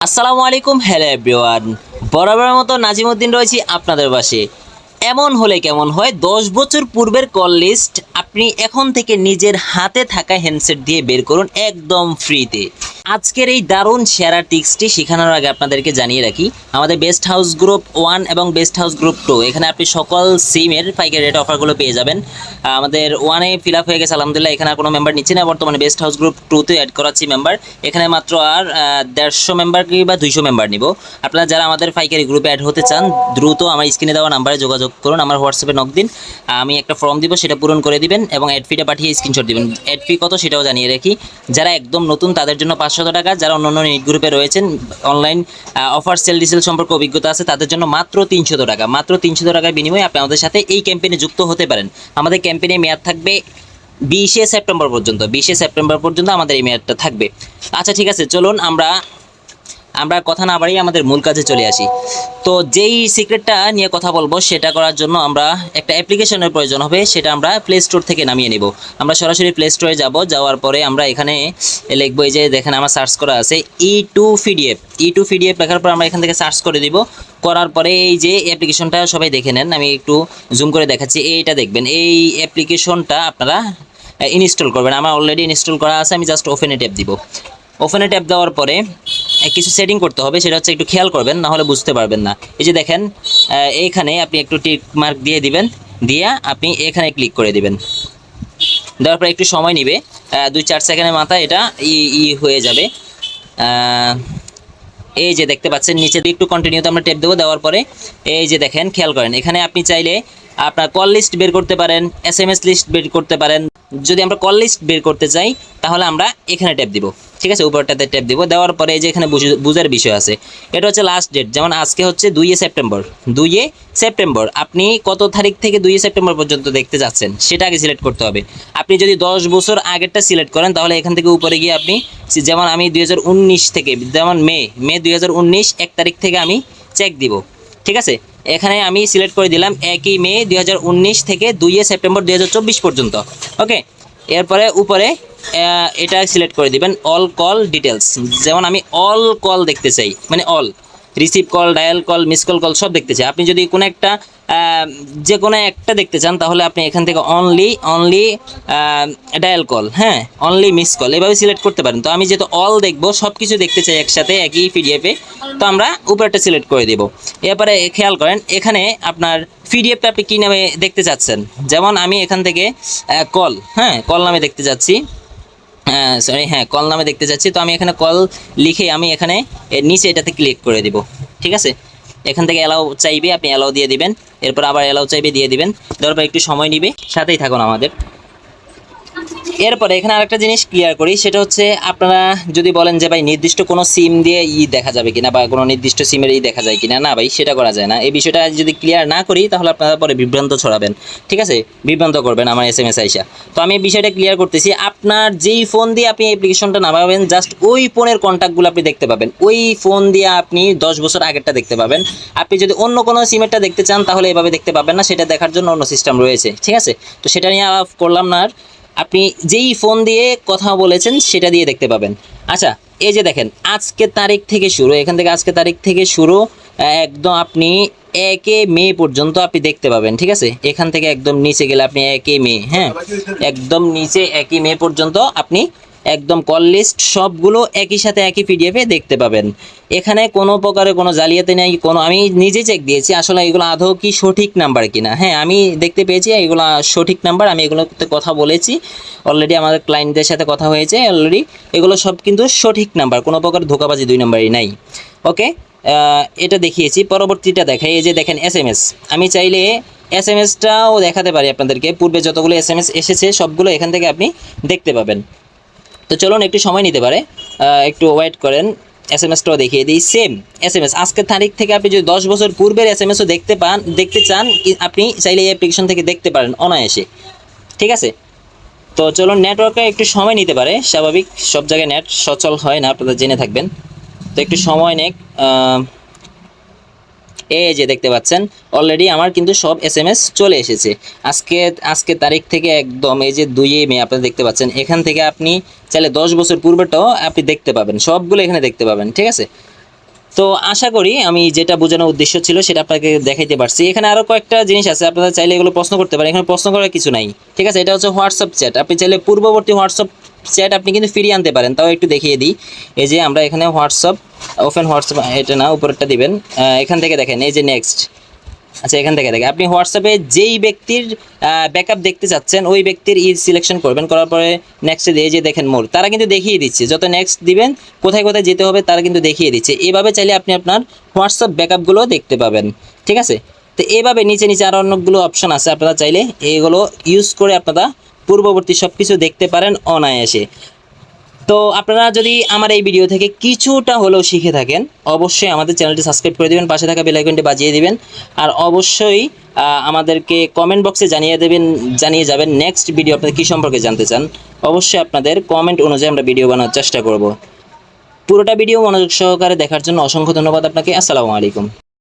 আসসালামু আলাইকুম hello everyone বরাবরের মতো নাজিমুদ্দিন রয়েছি আপনাদের পাশে। এমন হলে কেমন হয়, দশ বছর পূর্বের কল লিস্ট আপনি এখন থেকে নিজের হাতে থাকা হ্যান্ডসেট দিয়ে বের করুন একদম ফ্রিতে আজকের এই দারুণ সেরা টিক্সটি শেখানোর আগে আপনাদেরকে জানিয়ে রাখি, আমাদের বেস্ট হাউস গ্রুপ ওয়ান এবং বেস্ট হাউস গ্রুপ টু এখানে আপনি সকল সিমের পাইকারি রেট অফারগুলো পেয়ে যাবেন। আমাদের ওয়ানে ফিল আপ হয়ে গেছে, আলহামদুলিল্লাহ, এখানে কোনো মেম্বার নিচ্ছে না, বর্তমানে বেস্ট হাউস গ্রুপ টুতে অ্যাড করাচ্ছি মেম্বার এখানে মাত্র আর দেড়শো মেম্বার কি বা দুইশো মেম্বার নিব। আপনারা যারা আমাদের পাইকারি গ্রুপে অ্যাড হতে চান, দ্রুত আমার স্ক্রিনে দেওয়া নাম্বারে যোগাযোগ করুন, আমার হোয়াটসঅ্যাপে নক দিন। আমি একটা ফর্ম দিব, সেটা পূরণ করে দিবেন এবং অ্যাড ফিটা পাঠিয়ে স্ক্রিনশট দিবেন। অ্যাড ফি কত সেটাও জানিয়ে রাখি। যারা একদম নতুন, তাদের জন্য পাঁচশত টাকা যারা অন্য অন্য নিট গ্রুপে রয়েছেন অনলাইন অফার সেল ডিসেল সম্পর্কে অভিজ্ঞতা আছে, তাদের জন্য মাত্র তিনশত টাকা। মাত্র তিনশত টাকার বিনিময়ে আপনি আমাদের সাথে এই ক্যাম্পেইনে যুক্ত হতে পারেন। আমাদের ক্যাম্পেইনে মেয়াদ থাকবে বিশে সেপ্টেম্বর পর্যন্ত। বিশে সেপ্টেম্বর পর্যন্ত আমাদের এই মেয়াদটা থাকবে। আচ্ছা ঠিক আছে, চলুন আমরা আমরা কথা না বাড়িয়ে আমাদের মূল কাজে চলে আসি। তো যেই সিক্রেটটা নিয়ে কথা বলব, সেটা করার জন্য আমরা একটা অ্যাপ্লিকেশনের প্রয়োজন হবে, সেটা আমরা প্লে স্টোর থেকে নামিয়ে নেব। আমরা সরাসরি প্লে স্টোরে যাব, যাওয়ার পরে আমরা এখানে লিখব এই যে দেখেন আমার সার্চ করা আছে E two PDF E two PDF লেখার পর আমরা এখান থেকে সার্চ করে দিব। করার পরে এই যে অ্যাপ্লিকেশনটা সবাই দেখে নেন, আমি একটু জুম করে দেখাচ্ছি। এইটা দেখবেন, এই অ্যাপ্লিকেশনটা আপনারা ইনস্টল করবেন। আমার অলরেডি ইনস্টল করা আছে, আমি জাস্ট ওপেনে ট্যাপ দিব। ওপেনে ট্যাপ দেওয়ার পরে কিছু সেটিং করতে হবে, সেটা হচ্ছে একটু খেয়াল করবেন, না হলে বুঝতে পারবেন না। এই যে দেখেন এইখানে আপনি একটু টিক মার্ক দিয়ে দিবেন, দিয়ে আপনি এখানে ক্লিক করে দিবেন। দেওয়ার পরে একটু সময় নেবে দুই চার সেকেন্ডের মাথায় এটা ই ই হয়ে যাবে। এই যে দেখতে পাচ্ছেন নিচে একটু কন্টিনিউতে আমরা টেপ দেবো, দেওয়ার পরে এই যে দেখেন, খেয়াল করেন, এখানে আপনি চাইলে আপনার কল লিস্ট বের করতে পারেন এস এম এস লিস্ট বের করতে পারেন। যদি আমরা কল লিস্ট বের করতে চাই, তাহলে আমরা এখানে ট্যাপ দিব। ঠিক আছে? উপরটাতে ট্যাপ দিব। দেওয়ার পরে এই যে এখানে বুঝ- বুঝার বিষয় আছে। এটা হচ্ছে লাস্ট ডেট যেমন আজকে হচ্ছে দুইয়ে সেপ্টেম্বর দুইয়ে সেপ্টেম্বর আপনি কত তারিখ থেকে দুইয়ে সেপ্টেম্বর পর্যন্ত দেখতে যাচ্ছেন? সেটা আগে সিলেক্ট করতে হবে। আপনি যদি দশ বছর আগেরটা সিলেক্ট করেন, তাহলে এখান থেকে উপরে গিয়ে আপনি যেমন আমি দুই হাজার উনিশ থেকে, যেমন মে মে দুই এক তারিখ থেকে আমি চেক দিব। ঠিক আছে? এখানে আমি সিলেক্ট করে দিলাম একই মে দুই হাজার উনিশ থেকে দুইয়ে সেপ্টেম্বর দুই হাজার চব্বিশ পর্যন্ত, ওকে? এরপরে উপরে এটা সিলেক্ট করে দিবেন অল কল ডিটেলস যেমন আমি অল কল দেখতে চাই মানে all receive call dial call miss call call সব দেখতে চাই। আপনি যদি কোনো একটা যে কোনো একটা দেখতে চান, তাহলে আপনি এখান থেকে অনলি অনলি ডায়াল কল হ্যাঁ? অনলি মিস কল এভাবে সিলেক্ট করতে পারেন। তো আমি যেহেতু অল দেখব সব কিছু দেখতে চাই একসাথে, একই পিডিএফে তো আমরা উপরটা সিলেক্ট করে দেব। এরপরে খেয়াল করেন, এখানে আপনার পিডিএফটা আপনি কী নামে দেখতে চাচ্ছেন? যেমন আমি এখান থেকে কল হ্যাঁ? কল নামে দেখতে যাচ্ছি। সরি হ্যাঁ কল নামে দেখতে চাচ্ছি তো আমি এখানে কল লিখে আমি এখানে এর নিচে এটাতে ক্লিক করে দিব। ঠিক আছে? এখান থেকে অ্যালাউ চাইবে, আপনি অ্যালাউ দিয়ে দিবেন। এরপর আবার অ্যালাউ চাইবে, দিয়ে দিবেন। দেওয়ার পর একটু সময় নিবে, সাথেই থাকুন আমাদের। এরপরে এখানে আরেকটা জিনিস ক্লিয়ার করি, সেটা হচ্ছে আপনারা যদি বলেন যে ভাই নির্দিষ্ট কোনো সিম দিয়ে ই দেখা যাবে কিনা বা কোনো নির্দিষ্ট সিমের ই দেখা যায় কিনা, না ভাই, সেটা করা যায় না। এই বিষয়টা যদি ক্লিয়ার না করি, তাহলে আপনারা পরে বিভ্রান্ত ছড়াবেন। ঠিক আছে? বিভ্রান্ত করবেন আমার এস এম এস আইসা। তো আমি এই বিষয়টা ক্লিয়ার করতেছি, আপনার যেই ফোন দিয়ে আপনি অ্যাপ্লিকেশনটা নামাবেন জাস্ট ওই ফোনের কন্ট্যাক্টগুলো আপনি দেখতে পাবেন। ওই ফোন দিয়ে আপনি দশ বছর আগেরটা দেখতে পাবেন। আপনি যদি অন্য কোনো সিমেরটা দেখতে চান, তাহলে এভাবে দেখতে পাবেন না, সেটা দেখার জন্য অন্য সিস্টেম রয়েছে। ঠিক আছে? তো সেটা নিয়ে করলাম না আর। আপনি যেই ফোন দিয়ে কথা বলেছেন, সেটা দিয়ে দেখতে পাবেন। আচ্ছা এই যে দেখেন, আজকে তারিখ থেকে শুরু, এখান থেকে আজকে তারিখ থেকে শুরু একদম আপনি একে মে পর্যন্ত আপনি দেখতে পাবেন, ঠিক আছে? এখান থেকে একদম নিচে গেলে আপনি একে মে হ্যাঁ? একদম নিচে একই মে পর্যন্ত আপনি একদম কল লিস্ট সবগুলো একই সাথে একই পিডিএফে দেখতে পাবেন। এখানে কোনো প্রকারে কোনো জালিয়াতি নেই, কোনো, আমি নিজে চেক দিয়েছি, আসলে এগুলো আদৌ কি সঠিক নাম্বার কিনা। হ্যাঁ আমি দেখতে পেয়েছি, এগুলো সঠিক নাম্বার আমি এগুলোতে কথা বলেছি। অলরেডি আমাদের ক্লায়েন্টদের সাথে কথা হয়েছে অলরেডি এগুলো সব কিন্তু সঠিক নাম্বার কোনো প্রকার ধোকাবাজি দুই নাম্বারই নাই। ওকে এটা দেখিয়েছি, পরবর্তীটা দেখাই, এই যে দেখেন এস এম এস আমি চাইলে এস এম এসটাও দেখাতে পারি আপনাদেরকে, পূর্বে যতগুলো এস এম এস এসেছে, সবগুলো এখান থেকে আপনি দেখতে পাবেন। তো চলুন একটু সময় নিতে পারে। একটু ওয়েট করেন। এস এম এসটাও দেখিয়ে দিই। সেম এস এম এস আজকের তারিখ থেকে আপনি যদি দশ বছর পূর্বের এস এম এসও দেখতে পান, দেখতে চান আপনি চাইলে এই অ্যাপ্লিকেশন থেকে দেখতে পারেন অনায়াসে। ঠিক আছে? তো চলুন নেটওয়ার্কে একটু সময় নিতে পারে। স্বাভাবিক, সব জায়গায় নেট সচল হয় না, আপনারা জেনে থাকবেন। তো একটু সময় নেক। এই যে দেখতে পাচ্ছেন অলরেডি আমার কিন্তু সব এস এম এস চলে এসেছে। আজকে আজকে তারিখ থেকে একদম এই যে দুই মে, আপনারা দেখতে পাচ্ছেন। এখান থেকে আপনি চাইলে দশ বছর পূর্বেটাও আপনি দেখতে পাবেন। সবগুলো এখানে দেখতে পাবেন, ঠিক আছে? তো আশা করি আমি যেটা বোঝানোর উদ্দেশ্য ছিল সেটা আপনাকে দেখাইতে পারছি। এখানে আরও কয়েকটা জিনিস আছে, আপনারা চাইলে এগুলো প্রশ্ন করতে পারেন। এখানে প্রশ্ন করার কিছু নাই, ঠিক আছে? এটা হচ্ছে হোয়াটসঅ্যাপ চ্যাট। আপনি চাইলে পূর্ববর্তী হোয়াটসঅ্যাপ চ্যাট আপনি কিন্তু ফিরিয়ে আনতে পারেন। তাও একটু দেখিয়ে দিই। এই যে আমরা এখানে হোয়াটসঅ্যাপ, ওপেন হোয়াটসঅ্যাপ, এটা না, উপরেরটা দিবেন। এখান থেকে দেখেন, এই যে নেক্সট আচ্ছা এখান থেকে দেখে। আপনি হোয়াটসঅ্যাপে যেই ব্যক্তির ব্যাকআপ দেখতে চাচ্ছেন, ওই ব্যক্তির ই সিলেকশন করবেন। করার পরে নেক্সটে দিয়ে যে দেখেন মোর তারা কিন্তু দেখিয়ে দিচ্ছে। যত নেক্সট দিবেন, কোথায় কোথায় যেতে হবে, তারা কিন্তু দেখিয়ে দিচ্ছে। এভাবে চাইলে আপনি আপনার হোয়াটসঅ্যাপ ব্যাকআপগুলো দেখতে পাবেন। ঠিক আছে? তো এভাবে নিচে নিচে আরও অনেকগুলো অপশন আছে। আপনারা চাইলে এগুলো ইউজ করে আপনারা পূর্ববর্তী সব কিছু দেখতে পারেন অনায়াসে। তো আপনারা যদি আমার এই ভিডিও থেকে কিছুটা হলেও শিখে থাকেন, অবশ্যই আমাদের চ্যানেলটি সাবস্ক্রাইব করে দেবেন, পাশে থাকা বেল আইকনটি বাজিয়ে দিবেন, আর অবশ্যই আমাদেরকে কমেন্ট বক্সে জানিয়ে দেবেন, জানিয়ে যাবেন নেক্সট ভিডিও আপনারা কী সম্পর্কে জানতে চান। অবশ্যই আপনাদের কমেন্ট অনুযায়ী আমরা ভিডিও বানানোর চেষ্টা করব। পুরোটা ভিডিও মনোযোগ সহকারে দেখার জন্য অসংখ্য ধন্যবাদ আপনাকে। আসসালামু আলাইকুম।